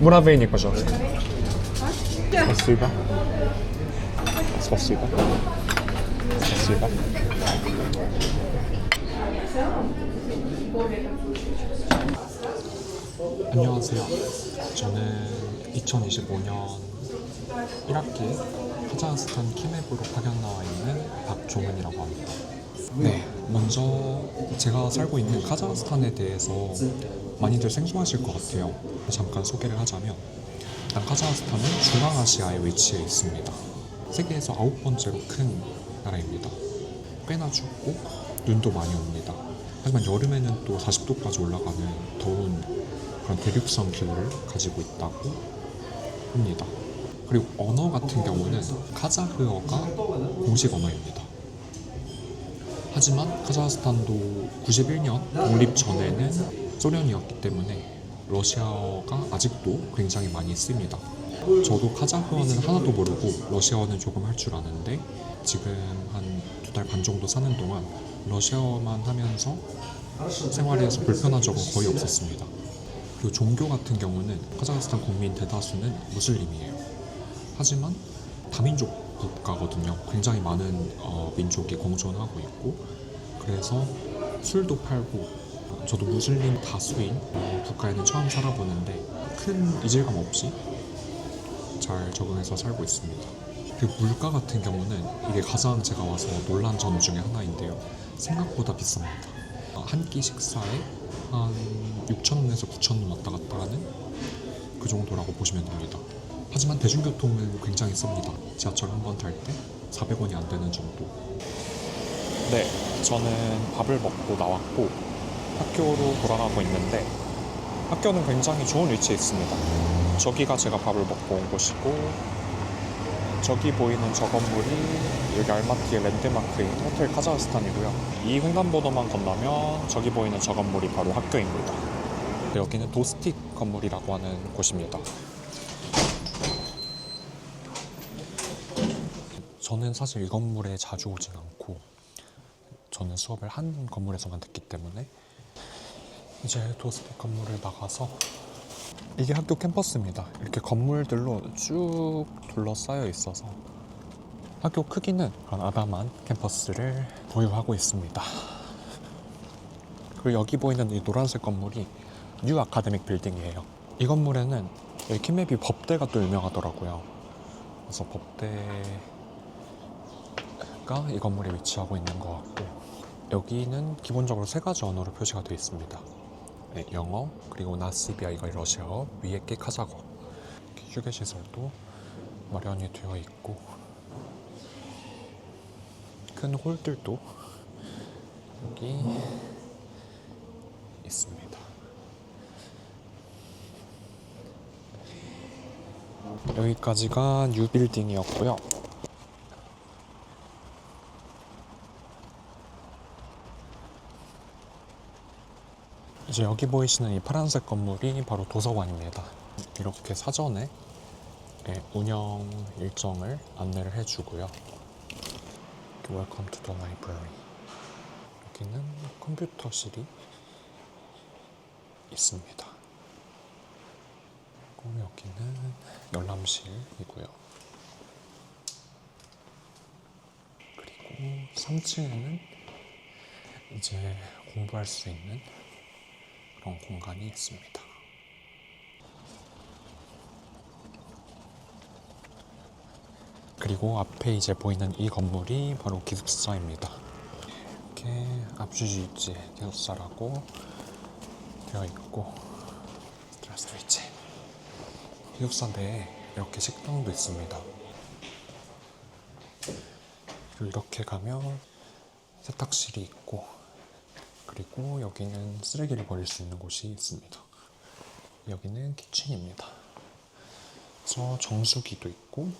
Муравейник, пожалуйста. Спасибо. Спасибо. Спасибо. 안녕하세요. 저는 2025년 1학기 카자흐스탄 키메브로 파견 나와 있는 박종은이라고 합니다. 네, 먼저 제가 살고 있는 카자흐스탄에 대해서 많이들 생소하실 것 같아요. 잠깐 소개를 하자면 일단 카자흐스탄은 중앙아시아에 위치해 있습니다. 세계에서 아홉 번째로 큰 나라입니다. 꽤나 춥고 눈도 많이 옵니다. 하지만 여름에는 또 40도까지 올라가는 더운 그런 대륙성 기후를 가지고 있다고 합니다. 그리고 언어 같은 경우는 카자흐어가 공식 언어입니다. 하지만 카자흐스탄도 91년 독립 전에는 소련이었기 때문에 러시아어가 아직도 굉장히 많이 씁니다. 저도 카자흐어는 하나도 모르고 러시아어는 조금 할 줄 아는데 지금 한 두 달 반 정도 사는 동안 러시아어만 하면서 생활에서 불편한 적은 거의 없었습니다. 그리고 종교 같은 경우는 카자흐스탄 국민 대다수는 무슬림이에요. 하지만 다민족 국가거든요. 굉장히 많은 어, 민족이 공존하고 있고 그래서 술도 팔고 저도 무슬림 다수인 어, 국가에는 처음 살아보는데 큰 이질감 없이 잘 적응해서 살고 있습니다. 그리고 물가 같은 경우는 이게 가장 제가 와서 놀란 점 중에 하나인데요. 생각보다 비쌉니다. 한 끼 식사에 한 6,000원에서 9,000원 왔다 갔다 하는 그 정도라고 보시면 됩니다. 하지만 대중교통은 굉장히 쌉니다. 지하철 한 번 탈 때 400원이 안 되는 정도. 네, 저는 밥을 먹고 나왔고 학교로 돌아가고 있는데 학교는 굉장히 좋은 위치에 있습니다. 저기가 제가 밥을 먹고 온 곳이고 저기 보이는 저 건물이 여기 알마티의 랜드마크인 호텔 카자흐스탄이고요. 이 횡단보도만 건너면 저기 보이는 저 건물이 바로 학교입니다. 여기는 도스틱 건물이라고 하는 곳입니다. 저는 사실 이 건물에 자주 오진 않고 저는 수업을 한 건물에서만 듣기 때문에 이제 도스틱 건물을 나가서 이게 학교 캠퍼스입니다. 이렇게 건물들로 쭉 둘러싸여 있어서 학교 크기는 그런 아담한 캠퍼스를 보유하고 있습니다. 그리고 여기 보이는 이 노란색 건물이 뉴 아카데믹 빌딩이에요. 이 건물에는 여기 키메비 법대가 또 유명하더라고요. 그래서 법대 가 이 건물에 위치하고 있는 것 같고 여기는 기본적으로 세 가지 언어로 표시가 되어 있습니다. 네, 영어 그리고 나시비아 이거 러시아어 위에 게 이렇게 휴게 시설도 마련이 되어 있고 큰 홀들도 여기 있습니다. 여기까지가 뉴 빌딩이었고요. 이제 여기 보이시는 이 파란색 건물이 바로 도서관입니다. 이렇게 사전에 예, 운영 일정을 안내를 해주고요. Welcome to the library. 여기는 컴퓨터실이 있습니다. 그리고 여기는 열람실이고요. 그리고 3층에는 이제 공부할 수 있는 그런 공간이 있습니다. 그리고 앞에 이제 보이는 이 건물이 바로 기숙사입니다. 이렇게 앞주지지 기숙사라고 되어 있고 드라스트위치 기숙사 내에 이렇게 식당도 있습니다. 그리고 이렇게 가면 세탁실이 있고 그리고 여기는 쓰레기를 버릴 수 있는 곳이 있습니다. 여기는 키친입니다. 그래서 정수기도 있고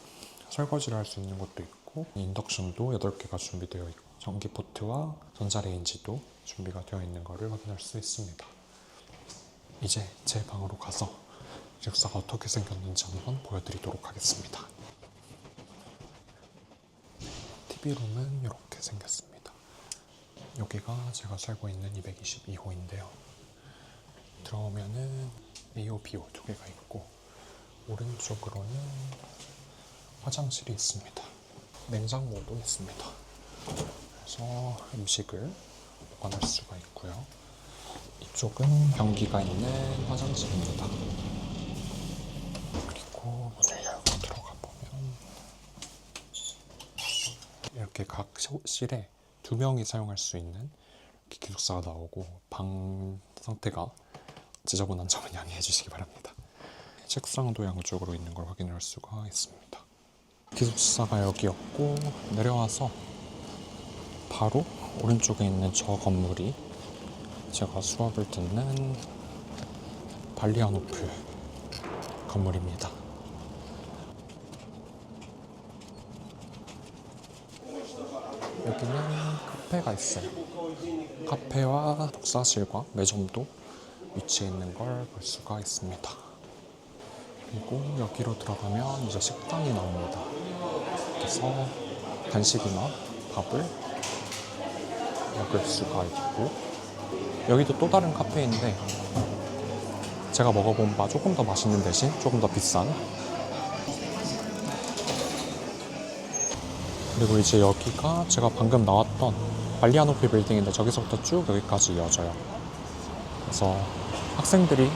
설거지를 할 수 있는 것도 있고 인덕션도 8개가 준비되어 있고 전기 포트와 전자레인지도 준비가 되어 있는 것을 확인할 수 있습니다. 이제 제 방으로 가서 기숙사가 어떻게 생겼는지 한번 보여드리도록 하겠습니다. TV룸은 이렇게 생겼습니다. 여기가 제가 살고 있는 222호인데요. 들어오면은 AO, BO 두 개가 있고 오른쪽으로는 화장실이 있습니다. 냉장고도 있습니다. 그래서 음식을 보관할 수가 있고요. 이쪽은 변기가 있는 화장실입니다. 그리고 문을 열고 들어가 보면 이렇게 각 시- 실에 두 명이 사용할 수 있는 기숙사가 나오고 방 상태가 지저분한 점은 양해해 주시기 바랍니다. 책상도 양쪽으로 있는 걸 확인할 수가 있습니다. 기숙사가 여기였고 내려와서 바로 오른쪽에 있는 저 건물이 제가 수업을 듣는 발리아노플 건물입니다. 여기는 카페가 있어요. 카페와 독서실과 매점도 위치해 있는 걸 볼 수가 있습니다. 그리고 여기로 들어가면 이제 식당이 나옵니다. 그래서 간식이나 밥을 먹을 수가 있고 여기도 또 다른 카페인데 제가 먹어본 바 조금 더 맛있는 대신 조금 더 비싼 그리고 이제 여기가 제가 방금 나왔던 발리아노피 빌딩인데 저기서부터 쭉 여기까지 이어져요. 그래서 학생들이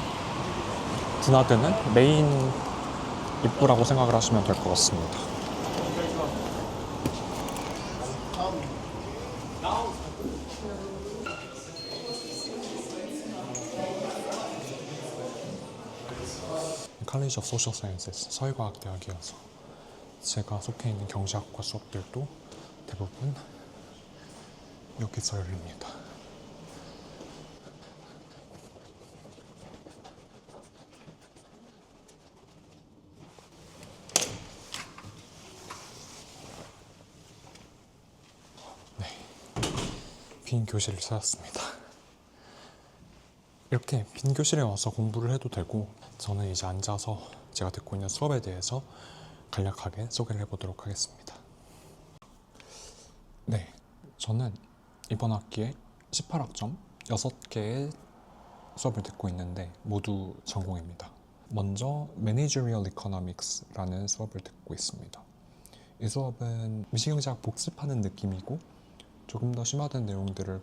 드나드는 메인 입구라고 생각을 하시면 될 것 같습니다. 칼리지 오브 소셜 사이언스에서 사회과학대학이어서 제가 속해 있는 경제학과 수업들도 대부분 여기서 열립니다. 네, 빈 교실을 찾았습니다. 이렇게 빈 교실에 와서 공부를 해도 되고 저는 이제 앉아서 제가 듣고 있는 수업에 대해서 간략하게 소개를 해보도록 하겠습니다. 네, 저는 이번 학기에 18학점 6개의 수업을 듣고 있는데 모두 전공입니다. 먼저 Managerial Economics라는 수업을 듣고 있습니다. 이 수업은 미시경제학 복습하는 느낌이고 조금 더 심화된 내용들을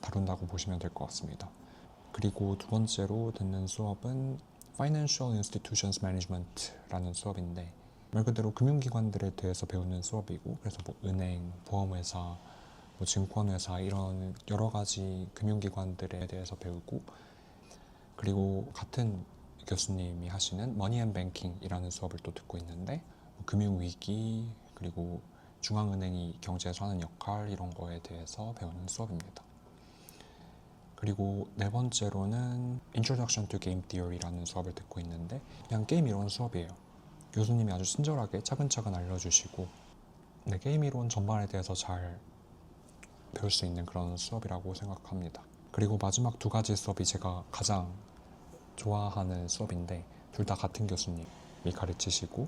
다룬다고 보시면 될 것 같습니다. 그리고 두 번째로 듣는 수업은 Financial Institutions Management라는 수업인데 말 그대로 금융기관들에 대해서 배우는 수업이고 그래서 뭐 은행, 보험회사, 뭐 증권회사 이런 여러 가지 금융기관들에 대해서 배우고 그리고 같은 교수님이 하시는 Banking이라는 수업을 또 듣고 있는데 뭐 금융위기 그리고 중앙은행이 경제에서 하는 역할 이런 거에 대해서 배우는 수업입니다. 그리고 네 번째로는 Introduction to Game Theory라는 수업을 듣고 있는데 그냥 게임 이론 수업이에요. 교수님이 아주 친절하게 차근차근 알려주시고 네, 게임 이론 전반에 대해서 잘 배울 수 있는 그런 수업이라고 생각합니다. 그리고 마지막 두 가지 수업이 제가 가장 좋아하는 수업인데 둘 다 같은 교수님이 가르치시고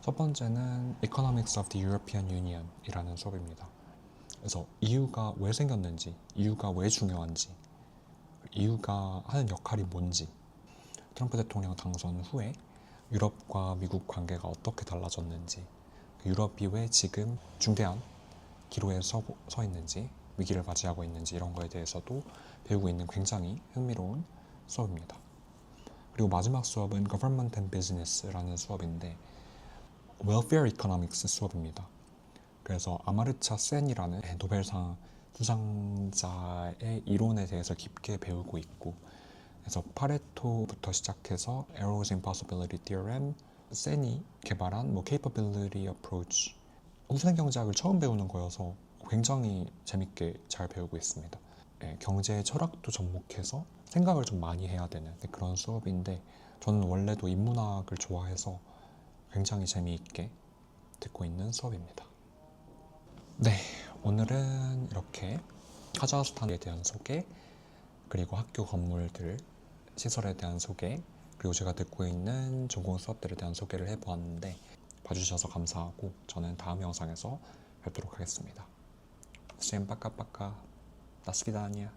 첫 번째는 Economics of the European Union이라는 수업입니다. 그래서 이유가 왜 생겼는지, 이유가 왜 중요한지, 이유가 하는 역할이 뭔지, 트럼프 대통령 당선 후에 유럽과 미국 관계가 어떻게 달라졌는지, 그 유럽이 왜 지금 중대한 기로에 서, 서 있는지, 위기를 맞이하고 있는지 이런 거에 대해서도 배우고 있는 굉장히 흥미로운 수업입니다. 그리고 마지막 수업은 Government and Business라는 수업인데 Welfare Economics 수업입니다. 그래서 아마르차 센이라는 노벨상 수상자의 이론에 대해서 깊게 배우고 있고 그래서 파레토부터 시작해서 Arrow's Impossibility Theorem, 센이 개발한 뭐 Capability Approach 우선 경제학을 처음 배우는 거여서 굉장히 재밌게 잘 배우고 있습니다. 예, 경제 철학도 접목해서 생각을 좀 많이 해야 되는 그런 수업인데 저는 원래도 인문학을 좋아해서 굉장히 재미있게 듣고 있는 수업입니다. 네, 오늘은 이렇게 카자흐스탄에 대한 소개, 그리고 학교 건물들, 시설에 대한 소개 그리고 제가 듣고 있는 전공 수업들에 대한 소개를 해보았는데 봐주셔서 감사하고 저는 다음 영상에서 뵙도록 하겠습니다. 쌤 빠까빠까 나스비다 아니야